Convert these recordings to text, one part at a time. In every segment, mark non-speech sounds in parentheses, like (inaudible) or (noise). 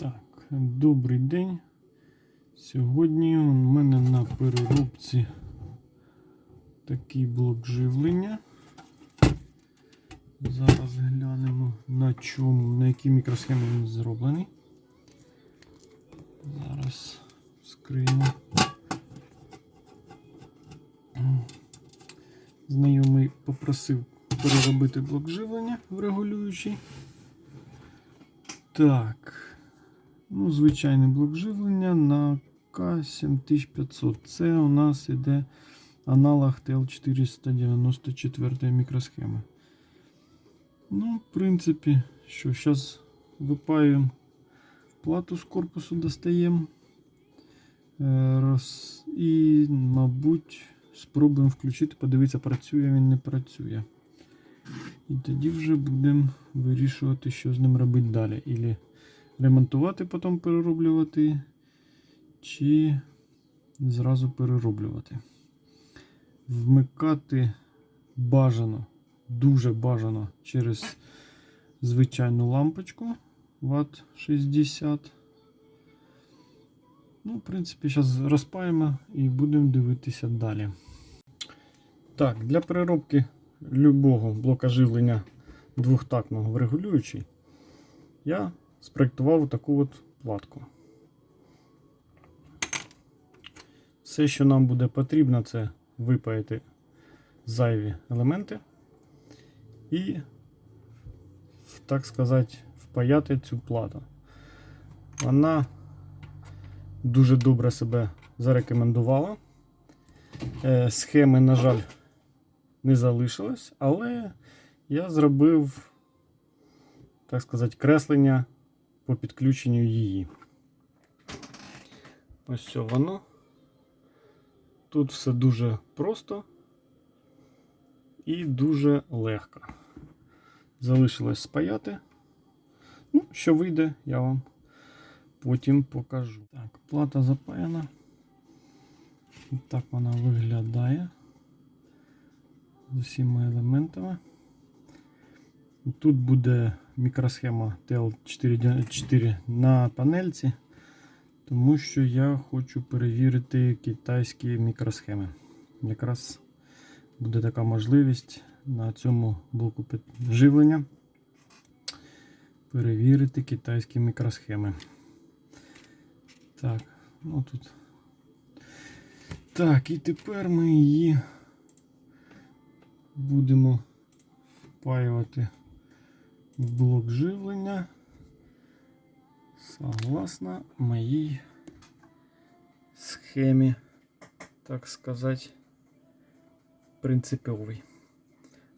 Так, добрий день. Сьогодні у мене на переробці такий блок живлення. Зараз глянемо на чому, на якій мікросхемі він зроблений. Зараз вскриємо. Знайомий попросив переробити блок живлення в регулюючий. Так. Ну, звичайний блок живлення на К7500. Це у нас іде аналог TL494 мікросхеми. Ну, в принципі, що, зараз випаюємо плату з корпусу, достаємо. Е, роз... І, мабуть, спробуємо включити, подивитися, працює він, не працює. І тоді вже будемо вирішувати, що з ним робити далі. Ремонтувати, потім перероблювати, чи зразу перероблювати. Вмикати бажано, дуже бажано через звичайну лампочку Вт 60. Ну, в принципі, зараз розпаємо і будемо дивитися далі. Так, для переробки любого блока живлення двохтактного в регулюючий я спроектував таку от платку. Все, що нам буде потрібно, це випаяти зайві елементи і, так сказати, впаяти цю плату. Вона дуже добре себе зарекомендувала. Е, Схеми, на жаль, не залишилось, але я зробив, так сказати, креслення по підключенню її. Ось все воно. Тут все дуже просто і дуже легко. Залишилось спаяти. Ну, що вийде, я вам потім покажу. Так, плата запаяна. Так вона виглядає з усіма елементами. Тут буде мікросхема TL4 на панельці, тому що я хочу перевірити китайські мікросхеми. Якраз буде така можливість на цьому блоку живлення перевірити китайські мікросхеми. Так, ну тут. Так, і тепер ми її будемо впаювати блок живлення согласно моїй схемі, так сказати, принциповій.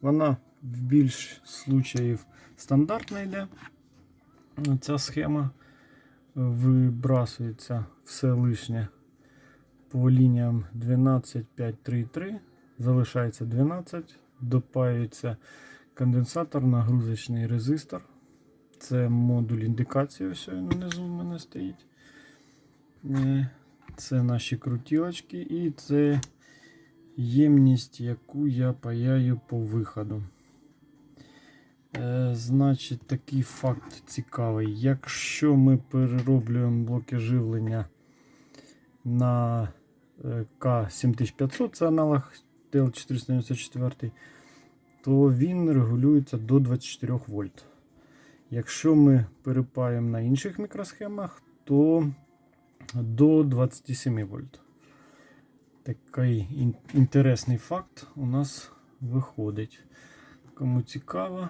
Вона в більш случаїв стандартна йде. Ця схема вибрасується все лишнє по лініям 12, 5, 3, 3. Залишається 12, допаюється конденсатор, нагрузочний резистор. Це модуль індикації, ось внизу в мене стоїть. Е, Це наші крутілочки і це ємність, яку я паяю по виходу. Е, Значить, такий факт цікавий. Якщо ми перероблюємо блоки живлення на е, К7500, це аналог TL494, то він регулюється до 24 вольт. Якщо ми перепаємо на інших мікросхемах, то до 27 вольт. Такий інтересний факт у нас виходить. Кому цікаво,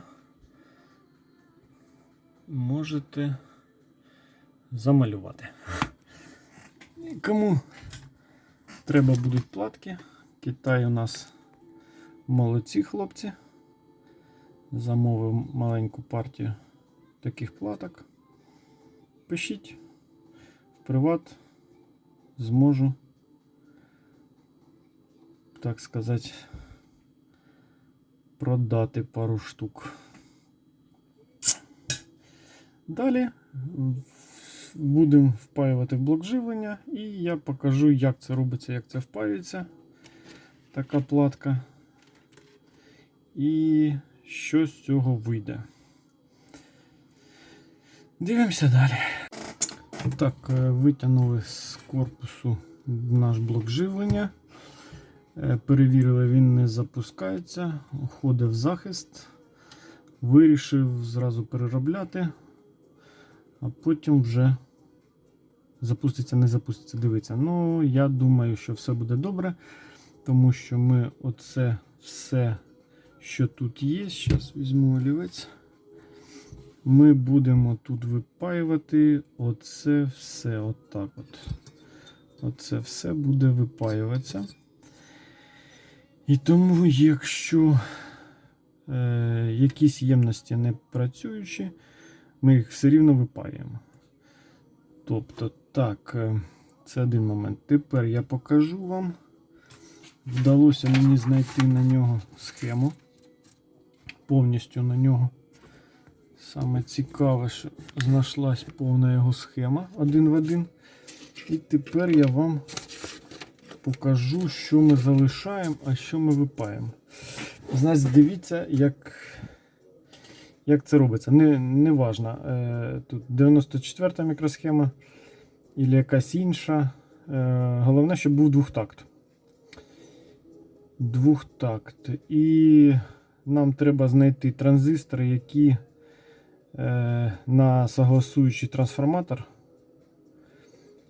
можете замалювати. І Кому треба будуть платки, Китай у нас молодці хлопці. Замовив маленьку партію таких платок. Пишіть в приват, зможу, так сказати, продати пару штук. Далі будемо впаювати в блок живлення і я покажу, як це робиться, як це впаюється. Така платка. І що з цього вийде. Дивимося далі. Так, е, витягнули з корпусу наш блок живлення. Е, Перевірили, він не запускається, входить в захист. Вирішив зразу переробляти, а потім вже запуститься, не запуститься, дивиться. Ну, я думаю, що все буде добре, тому що ми оце все, що тут є, зараз візьму олівець. Ми будемо тут випаювати оце все. Отак от. Оце все буде випаюватися. І тому, якщо е, якісь ємності не працюючі, ми їх все рівно випаюємо. Тобто, так, е, це один момент. Тепер я покажу вам. Вдалося мені знайти на нього схему. Повністю на нього. Саме цікаве, що знайшлась повна його схема один в один. І тепер я вам покажу, що ми залишаємо, а що ми випаємо. Значить, дивіться, як, як це робиться. Не, не важно, е, тут 94-та мікросхема або якась інша. Е, головне, щоб був двохтакт. Двохтакт. І нам треба знайти транзистори, які е, на согласуючий трансформатор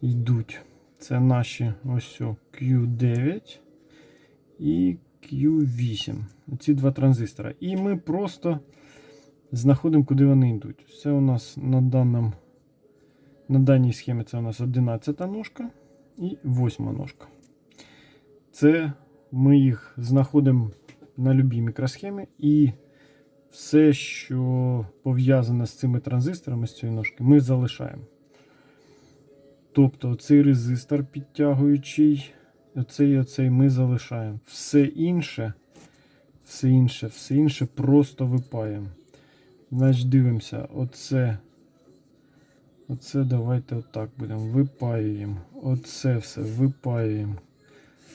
йдуть. Це наші ось Q9 і Q8. Ці два транзистора. І ми просто знаходимо, куди вони йдуть. Це у нас на даному, на даній схемі це у нас 11 ножка і 8 ножка. Це ми їх знаходимо на любій мікросхемі і все, що пов'язане з цими транзисторами з цієї ножки, ми залишаємо. Тобто цей резистор підтягуючий, оцей оцей ми залишаємо. Все інше, все інше, все інше просто випаємо. Значить, дивимося, оце. Оце давайте отак будемо. Випаюємо. Оце все випаюємо.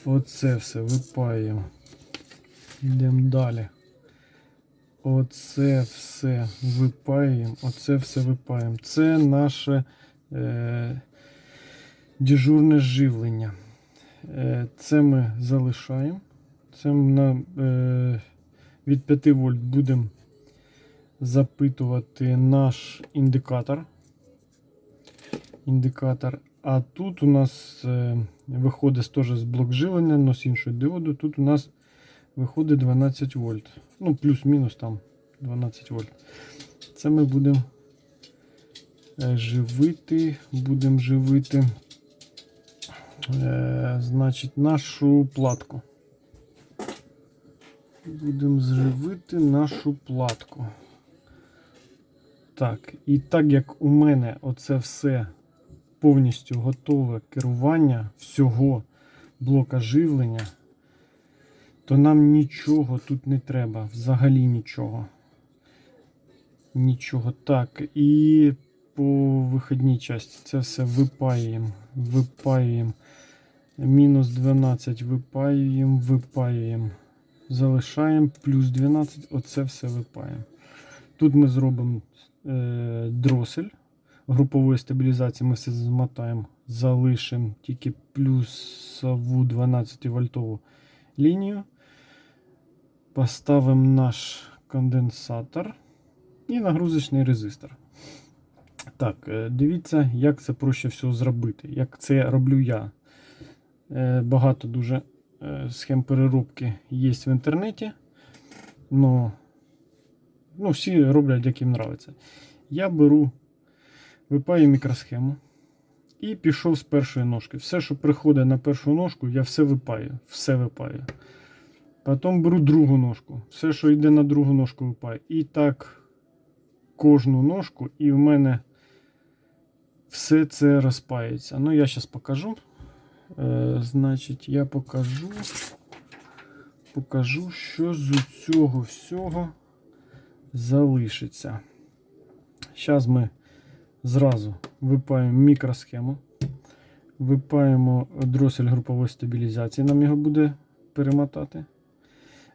Оце все випаюємо. Йдемо далі. Оце все випаюємо. Оце все випаюємо. Це наше. Е, дежурне живлення. Е, Це ми залишаємо. Це на, е, від 5 вольт будемо запитувати наш індикатор. Індикатор. А тут у нас е, виходить теж з блок живлення, але з іншої діоду. Тут у нас виходить 12 вольт. Ну, плюс-мінус там 12 вольт. Це ми будемо е, живити, будемо живити Е, значить, нашу платку. Будемо зживити нашу платку. Так, і так як у мене оце все повністю готове керування всього блока живлення, то нам нічого тут не треба, взагалі нічого. Нічого. Так, і по вихідній часті це все випаюємо, випаюємо. Мінус 12 випаюємо, випаюємо. Залишаємо плюс 12, оце все випаємо. Тут ми зробимо е, дросель групової стабілізації. Ми все змотаємо, залишимо тільки плюсову 12 вольтову лінію. Поставимо наш конденсатор і нагрузочний резистор. Так, е, дивіться, як це проще всього зробити. Як це роблю я. Е, багато дуже е, схем переробки є в інтернеті. Но, ну, всі роблять, як їм подобається. Я беру, випаю мікросхему і пішов з першої ножки. Все, що приходить на першу ножку, я все випаю. Все випаю. Потім беру другу ножку. Все, що йде на другу ножку, випаю. І так кожну ножку, і в мене все це розпається. Ну, я зараз покажу. Е, Значить, я покажу, покажу, що з цього всього залишиться. Зараз ми зразу випаємо мікросхему, випаємо дросель групової стабілізації, нам його буде перемотати.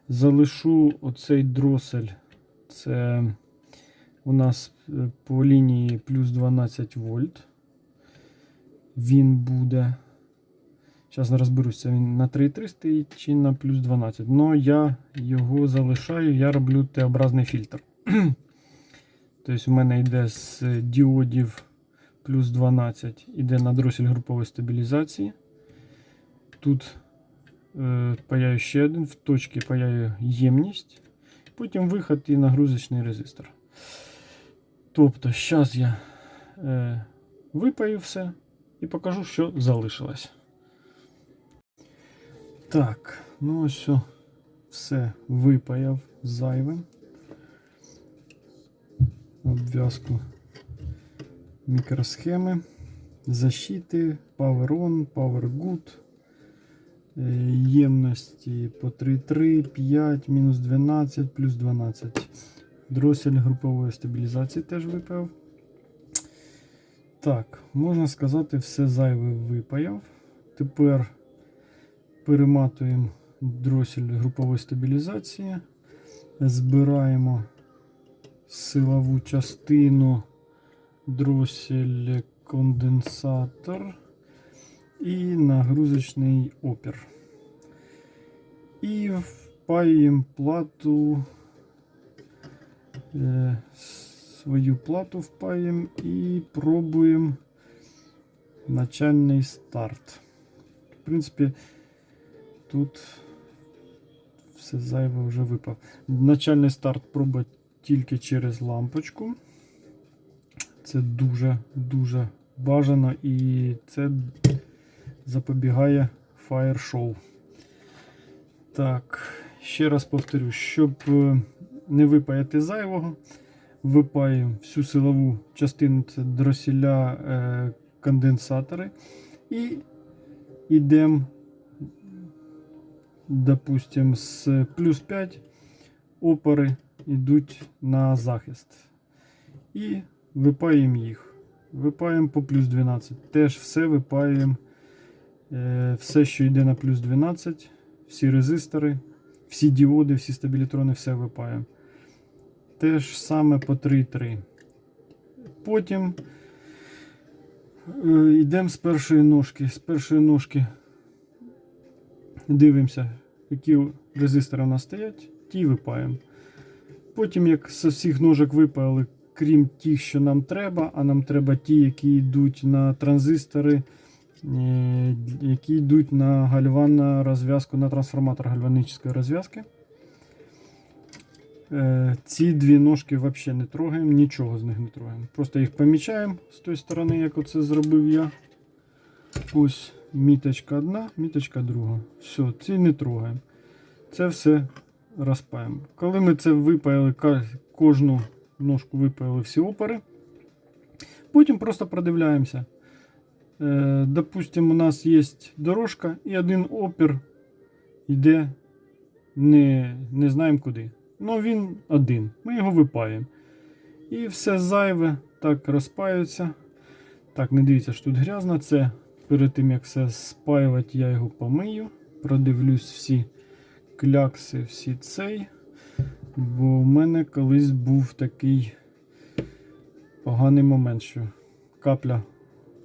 Залишу оцей дросель, це у нас е, по лінії плюс 12 вольт. він буде. Зараз не розберуся, він на 3,3 стоїть чи на плюс 12. Но я його залишаю, я роблю Т-образний фільтр. (clears throat) тобто, у мене йде з діодів плюс 12, іде на дросель групової стабілізації. Тут паяю ще один, в точці паяю ємність. Потім виход і нагрузочний резистор. Тобто, зараз я е, випаю все і покажу, що залишилось. Так, ну ось все, випаяв зайве. Обв'язку мікросхеми, защити, Power On, Power Good, е, ємності по 3,3, 5, мінус 12, плюс 12. Дросель групової стабілізації теж випаяв. Так, можна сказати, все зайве випаяв. Тепер перематуємо дросель групової стабілізації, збираємо силову частину, дросель конденсатор і нагрузочний опір. І впаюємо плату, е, свою плату впаємо і пробуємо начальний старт. В принципі, тут все зайве вже випав. Начальний старт пробувати тільки через лампочку. Це дуже-дуже бажано і це запобігає фаєр-шоу. Так, ще раз повторю, щоб е, не випаяти зайвого, випаємо всю силову частину це дросіля е, конденсатори і йдемо, допустим, з плюс 5 опори йдуть на захист. І випаємо їх. Випаємо по плюс 12. Теж все випаємо. Е, все, що йде на плюс 12, всі резистори, всі діоди, всі стабілітрони, все випаємо. Теж саме по 3,3. Потім е, йдемо з першої ножки. З першої ножки дивимося, які резистори у нас стоять, ті випаємо. Потім, як з всіх ножок випаяли, крім тих, що нам треба, а нам треба ті, які йдуть на транзистори, які йдуть на гальванну розв'язку, на трансформатор гальванічної розв'язки. Е, Ці дві ножки взагалі не трогаємо, нічого з них не трогаємо. Просто їх помічаємо з тої сторони, як оце зробив я. Ось міточка одна, міточка друга. Все, ці не трогаємо. Це все розпаємо. Коли ми це випаяли, кожну ножку випаяли всі опори, потім просто продивляємося. Е, допустимо, у нас є дорожка і один опір йде не, не знаємо куди. Ну він один. Ми його випаємо. І все зайве так розпаюється. Так, не дивіться, що тут грязно. Це перед тим як все спаювати, я його помию. Продивлюсь всі клякси, всі цей. Бо в мене колись був такий поганий момент, що капля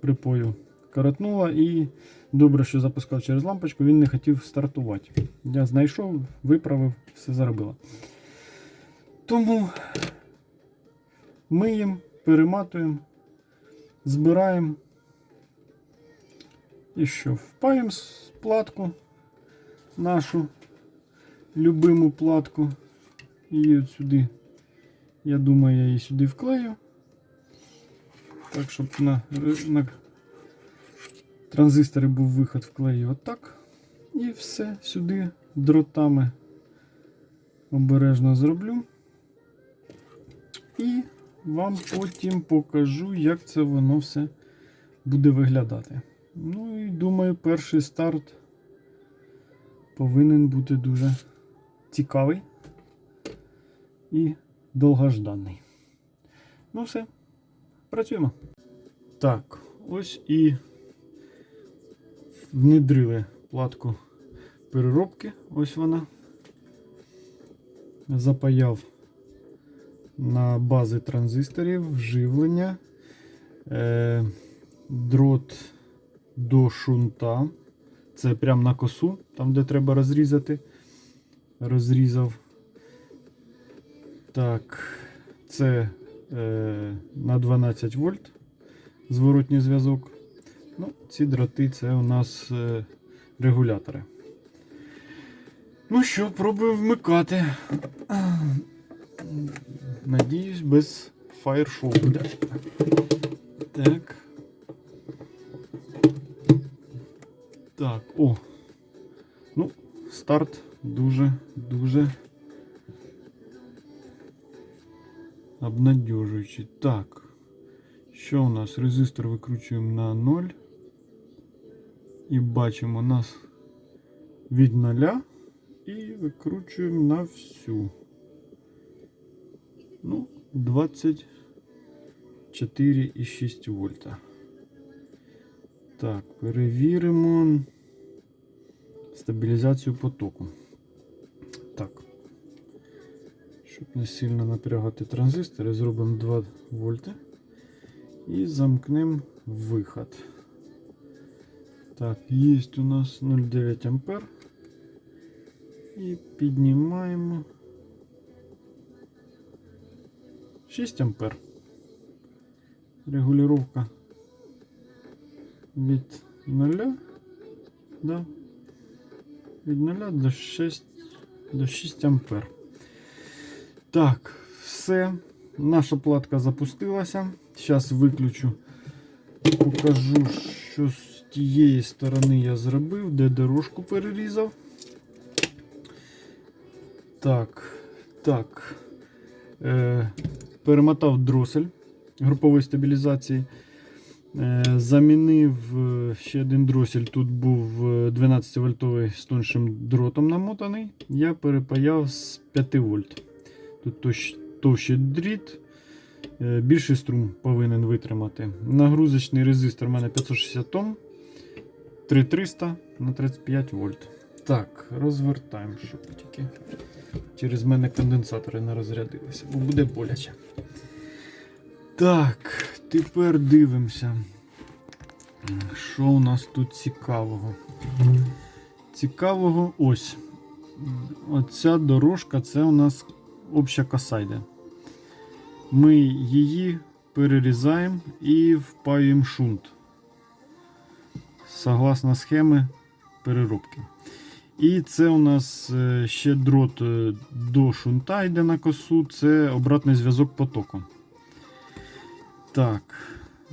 припою коротнула і добре, що запускав через лампочку, він не хотів стартувати. Я знайшов, виправив, все заробило. Тому миємо, перематуємо, збираємо. І що? Впаємо платку нашу любиму платку. І от сюди, я думаю, я її сюди вклею. Так, щоб на, на транзисторі був виход вклею отак. І все сюди дротами обережно зроблю. І вам потім покажу, як це воно все буде виглядати. Ну і думаю, перший старт повинен бути дуже цікавий і довгожданий. Ну все, працюємо. Так, ось і внедрили платку переробки. Ось вона. Запаяв на бази транзисторів, живлення, е, дрот до шунта. Це прямо на косу, там де треба розрізати. Розрізав. Так, це е, на 12 вольт зворотній зв'язок. Ну, ці дроти це у нас е, регулятори. Ну що, пробую вмикати. Надіюсь, без фаєр-шоу буде. Так. Так, о. Ну, старт дуже, дуже обнадежуючий. Так. Що у нас? Резистор викручуємо на 0. І бачимо нас від 0 і викручуємо на всю. Ну, 24,6 вольта. Так, перевіримо стабілізацію потоку. Так. Щоб не сильно напрягати транзистори, зробимо 2 вольти і замкнемо виход. Так, є у нас 0,9 ампер. І піднімаємо 6 ампер. Регулировка від 0 да, від 0 до 6 до 6 ампер. Так, все. Наша платка запустилася. Зараз виключу, покажу, що тієї сторони я зробив, де дорожку перерізав. Так, так. Е, перемотав дросель групової стабілізації. Е, замінив е, ще один дросель. Тут був 12 вольтовий з тоншим дротом намотаний. Я перепаяв з 5 вольт. Тут товщий дріт. Е, Більший струм повинен витримати. Нагрузочний резистор у мене 560 Ом. 3300 на 35 вольт. Так, розвертаємо, щоб тільки через мене конденсатори не розрядилися, бо буде боляче. Так, тепер дивимося. Що у нас тут цікавого? Цікавого ось. Оця дорожка це у нас обща коса. Ми її перерізаємо і впаюємо шунт. Согласно схеми переробки. І це у нас е, ще дрот е, до шунта йде на косу, це обратний зв'язок потоку. Так.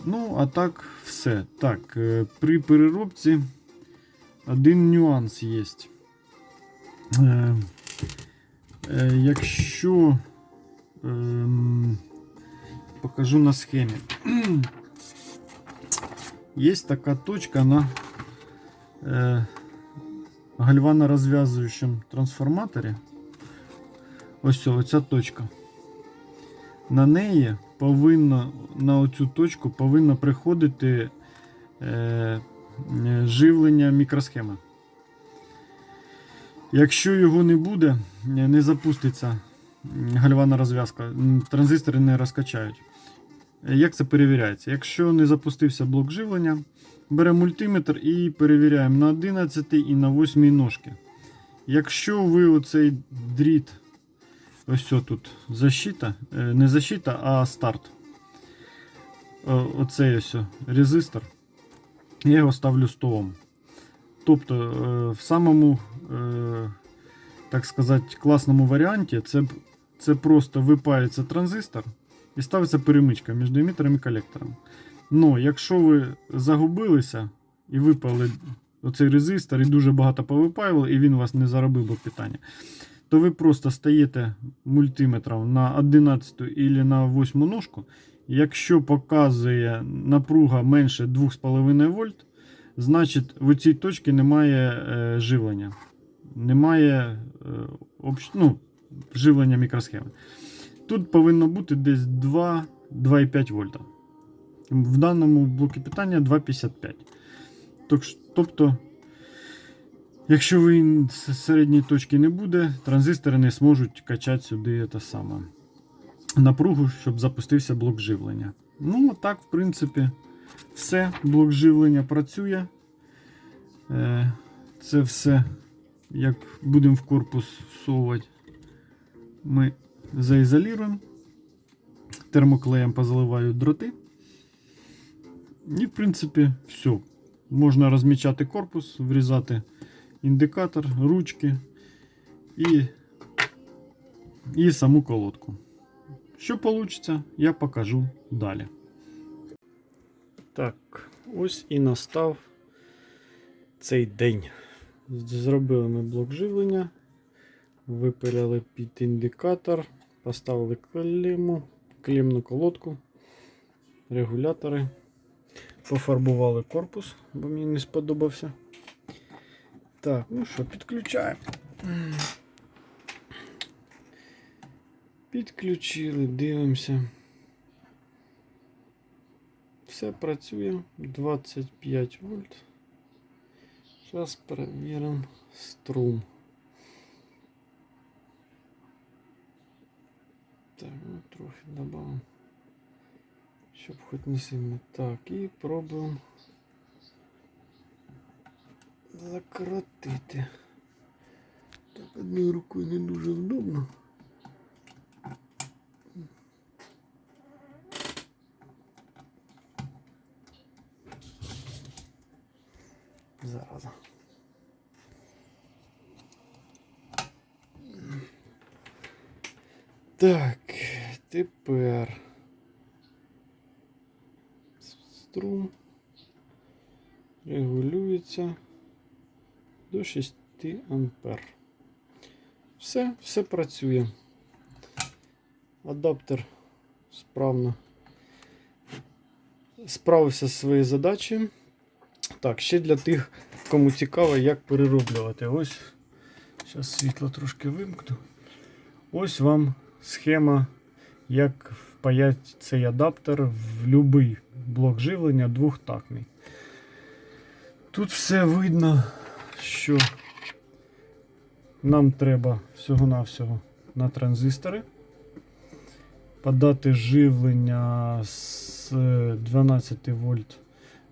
Ну, а так, все. Так, е, при переробці один нюанс є. Якщо ем, покажу на схемі. Є така точка на е, гальвано-розв'язуючому трансформаторі. Ось оця точка. На неї повинно, на оцю точку повинно приходити е, е, живлення мікросхеми. Якщо його не буде, не запуститься гальвана розв'язка, транзистори не розкачають. Е, Як це перевіряється? Якщо не запустився блок живлення, беремо мультиметр і перевіряємо на 11 і на 8 ножки. Якщо ви оцей дріт, ось тут защита, е, не защита, а старт. Оцей ось резистор. Я його ставлю 100 Ом. Тобто е, в самому, е, так сказати, класному варіанті це, це просто випається транзистор і ставиться перемичка між емітером і колектором. Ну, якщо ви загубилися і випали оцей резистор, і дуже багато повипаювали, і він вас не заробив блок питання, то ви просто стаєте мультиметром на 11 або на 8 ножку. Якщо показує напруга менше 2,5 вольт, значить в цій точці немає е, живлення. Немає е, общ... ну, живлення мікросхеми. Тут повинно бути десь 2 2,5 вольта. В даному блокі питання 2,55. Тобто, якщо ви середньої точки не буде, транзистори не зможуть качати сюди те саме напругу, щоб запустився блок живлення. Ну, так, в принципі, Все, блок живлення працює. Е, Це все, як будемо в корпус всовувати, ми заізолюємо. Термоклеєм позаливаю дроти. І, в принципі, все. Можна розмічати корпус, врізати індикатор, ручки і, і саму колодку. Що вийде, я покажу далі. Так, ось і настав цей день. Зробили ми блок живлення, випиляли під індикатор, поставили клемму, клемну колодку, регулятори, пофарбували корпус, бо мені не сподобався. Так, ну що, підключаємо. Підключили, дивимося. Все працює 25 вольт. Зараз перевіримо струм. Так, ну трохи добавимо. Щоб хоч не сильно. Так, і пробуємо закрутити. Так, одною рукою не дуже вдобно. Зараза. Так, тепер струм регулюється до 6 ампер. Все, все працює. Адаптер справно справився з своєю задачею. Так, ще для тих, кому цікаво, як перероблювати. Ось, зараз світло трошки вимкну. Ось вам схема, як впаяти цей адаптер в будь-який блок живлення двохтактний. Тут все видно, що нам треба всього-навсього на транзистори. Подати живлення з 12 вольт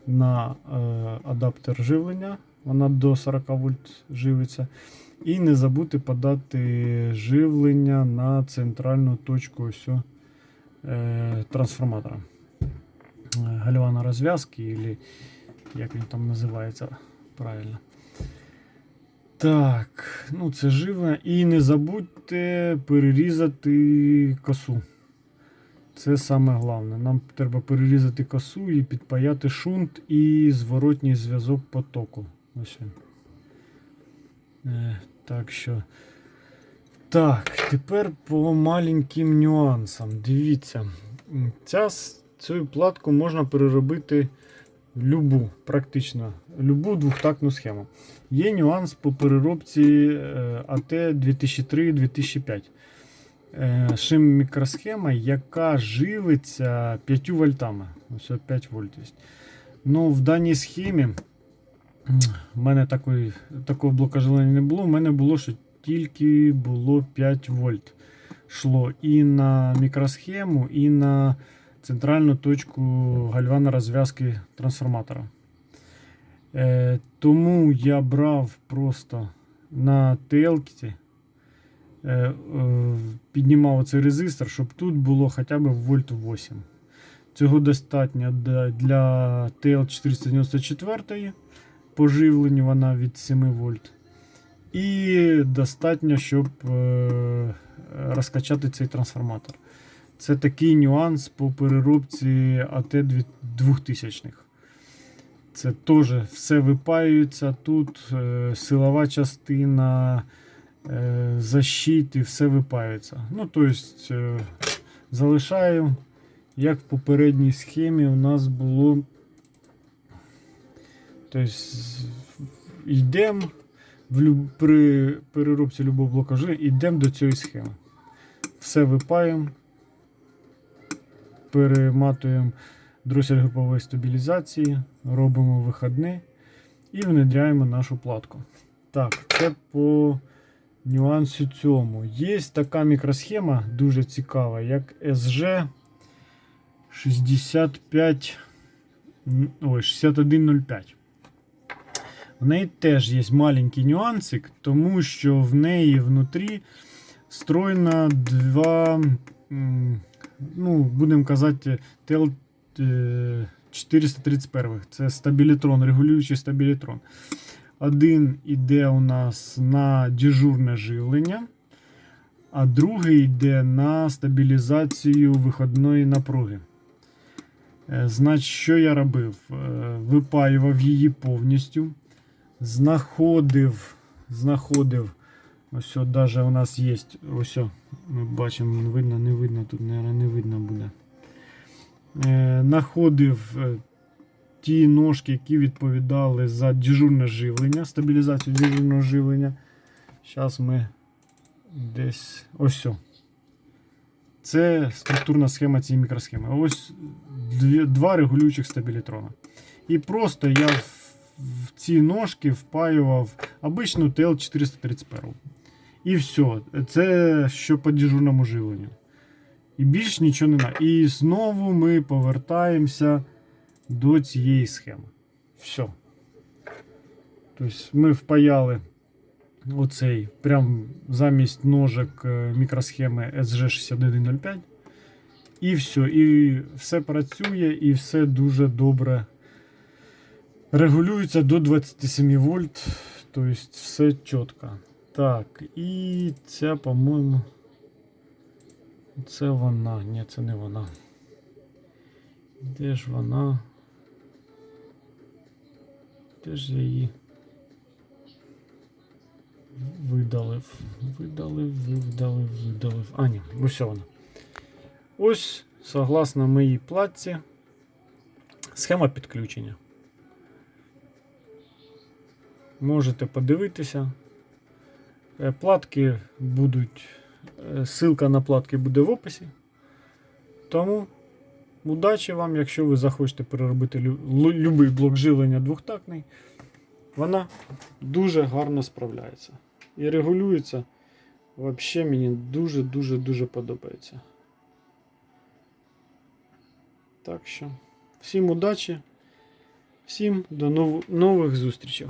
на е, адаптер живлення. Вона до 40 вольт живиться. І не забути подати живлення на центральну точку ось, е, трансформатора. Е, Гальвана розв'язки, или як він там називається правильно. Так, ну це живлення. І не забудьте перерізати косу. Це саме головне. Нам треба перерізати косу і підпаяти шунт і зворотній зв'язок потоку. Ось він. Так що. Так, тепер по маленьким нюансам. Дивіться, ця, цю платку можна переробити любу, практично любу двохтактну схему. Є нюанс по переробці е, АТ 2003-2005. Е, Шим мікросхема, яка живиться 5 вольтами. Ось 5 вольт. Ну, в даній схемі в мене такої, такого блока живлення не було. У мене було, що тільки було 5 вольт. Шло і на мікросхему, і на центральну точку гальвана розв'язки трансформатора. Е, тому я брав просто на ТЛ е, е, піднімав цей резистор, щоб тут було хоча б вольт 8. Цього достатньо для ТЛ494 поживленню вона від 7 вольт. І достатньо, щоб е, розкачати цей трансформатор. Це такий нюанс по переробці АТ 2000 х Це теж все випаюється. Тут е, силова частина, е, защити, все випаюється. Ну, тобто, залишаю, як в попередній схемі у нас було. Тобто, йдемо при переробці любого блока живлення, йдемо до цієї схеми. Все випаємо, перематуємо дросель групової стабілізації, робимо виходни і внедряємо нашу платку. Так, це по нюансу цьому. Є така мікросхема, дуже цікава, як SG 65 ой, 6105. В неї теж є маленький нюансик, тому що в неї внутрі встроєно два, ну, будемо казати, е, 431. Це стабілітрон, регулюючий стабілітрон. Один іде у нас на дежурне живлення, а другий йде на стабілізацію виходної напруги. Е, Значить, що я робив? Е, Випаював її повністю, знаходив, знаходив. Ось даже у нас є. Ось ми бачимо, видно, не видно, тут, мабуть, не видно буде. Е, Находив е, ті ножки, які відповідали за дежурне живлення, стабілізацію дежурного живлення. Зараз ми десь ось. Це структурна схема цієї мікросхеми. Ось два регулюючих стабілітрона. І просто я в, ці ножки впаював обичну TL431. І все. Це що по дежурному живленню. І більш нічого не треба. І знову ми повертаємося до цієї схеми. Все. Тобто ми впаяли оцей прям замість ножок е, мікросхеми SG6105. І все. І все працює, і все дуже добре регулюється до 27 вольт. Тобто все чітко. Так, і ця, по-моєму. Це вона. Ні, це не вона. Де ж вона? Де ж я її? Видалив, видалив, видалив, видалив. А, ні, ось вона. Ось, согласно моїй платці, схема підключення. Можете подивитися. Е, Платки будуть. е, Ссылка на платки буде в описі. Тому удачі вам, якщо ви захочете переробити лю- лю- любий блок живлення двохтактний, вона дуже гарно справляється. І регулюється. Взагалі мені дуже-дуже дуже подобається. Так що, всім удачі, всім до нов- нових зустрічей.